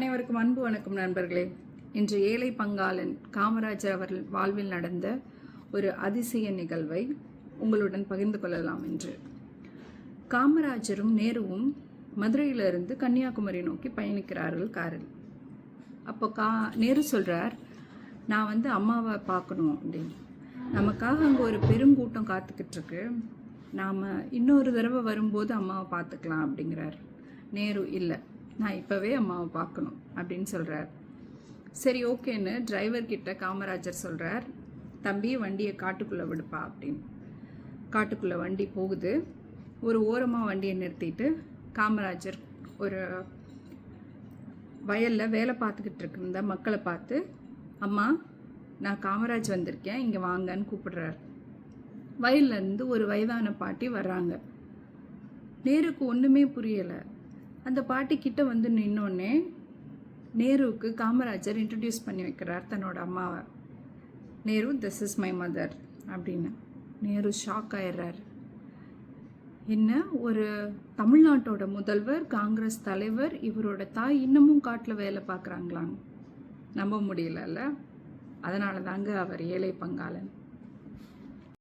அனைவருக்கும் அன்பு வணக்கம் நண்பர்களே. இன்று ஏழை பங்காளன் காமராஜர் அவர்கள் வாழ்வில் நடந்த ஒரு அதிசய நிகழ்வை உங்களுடன் பகிர்ந்து கொள்ளலாம் என்று. காமராஜரும் நேருவும் மதுரையிலிருந்து கன்னியாகுமரி நோக்கி பயணிக்கிறார்கள் காரில். அப்போ கா நேரு சொல்கிறார் நான் வந்து அம்மாவை பார்க்கணும் அப்படின்னு. நமக்காக அங்கே ஒரு பெருங்கூட்டம் காத்துக்கிட்டு இருக்கு நாம் இன்னொரு தடவை வரும்போது அம்மாவை பார்த்துக்கலாம் அப்படிங்கிறார். நேரு இல்லை நான் இப்போவே அம்மாவை பார்க்கணும் அப்படின்னு சொல்கிறார் சரி ஓகேன்னு டிரைவர் கிட்ட காமராஜர் சொல்கிறார் தம்பி வண்டியை காட்டுக்குள்ளே விடுப்பா அப்படின்னு. காட்டுக்குள்ளே வண்டி போகுது. ஒரு ஓரமாக வண்டியை நிறுத்திட்டு காமராஜர் ஒரு வயலில் வேலை பார்த்துக்கிட்டு இருந்த மக்களை பார்த்து அம்மா நான் காமராஜ் வந்திருக்கேன் இங்கே வாங்கன்னு கூப்பிடுறார். வயல்லேருந்து ஒரு வயதான பாட்டி வர்றாங்க. நேருக்கு ஒன்றுமே புரியலை. அந்த பாட்டி கிட்ட வந்து நின்னோடனே நேருவுக்கு காமராஜர் இன்ட்ரடியூஸ் பண்ணி வைக்கிறார் தன்னோட அம்மாவை. Nehru this is my mother அப்படின்னு. நேரு ஷாக் ஆயிடுறாரு. என்ன? ஒரு தமிழ்நாட்டோட முதல்வர் காங்கிரஸ் தலைவர் இவரோட தாய் இன்னமும் காட்டில் வேலை பார்க்குறாங்களான்னு. நம்ப முடியலல்ல. அதனால தாங்க அவர் ஏழை பங்காளன்.